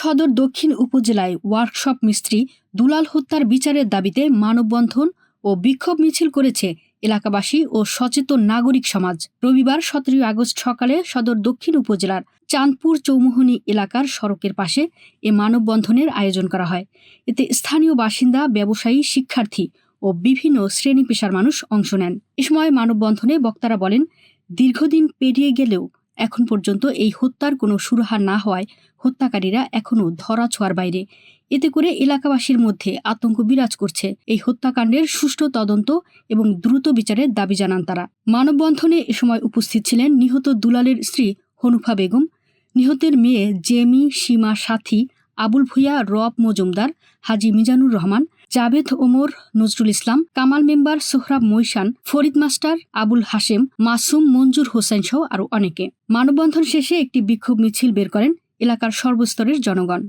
সদর দক্ষিণ উপজেলায় ওয়ার্কশপ মিস্ত্রি দুলাল হত্যার বিচারের দাবিতে মানববন্ধন ও বিক্ষোভ মিছিল করেছে এলাকাবাসী ও সচেতন নাগরিক সমাজ। রবিবার সতেরোই আগস্ট সকালে সদর দক্ষিণ উপজেলার চাঁদপুর চৌমুহনী এলাকার সড়কের পাশে এ মানববন্ধনের আয়োজন করা হয়। এতে স্থানীয় বাসিন্দা, ব্যবসায়ী, শিক্ষার্থী ও বিভিন্ন শ্রেণি পেশার মানুষ অংশ নেন। এ সময় মানববন্ধনে বক্তারা বলেন, দীর্ঘদিন পেরিয়ে গেলেও এখন পর্যন্ত এই হত্যার কোনো সুরাহা না হওয়ায় হত্যাকারীরা এখনও ধরা ছোঁয়ার বাইরে। এতে করে এলাকাবাসীর মধ্যে আতঙ্ক বিরাজ করছে। এই হত্যাকাণ্ডের সুষ্ঠু তদন্ত এবং দ্রুত বিচারের দাবি জানান তারা। মানববন্ধনে এ সময় উপস্থিত ছিলেন নিহত দুলালের স্ত্রী হনুফা বেগম। নিহতের মেয়ে জেমি সীমা সাথী আবুল ভুইয়া, রব মজুমদার, হাজি মিজানুর রহমান, জাভেদ ওমর নজরুল ইসলাম, কামাল মেম্বার সোহরাব মৈশান, ফরিদ মাস্টার, আবুল হাশেম, মাসুম মঞ্জুর হোসেন সহ আরও অনেকে। মানববন্ধন শেষে একটি বিক্ষোভ মিছিল বের করেন এলাকার সর্বস্তরের জনগণ।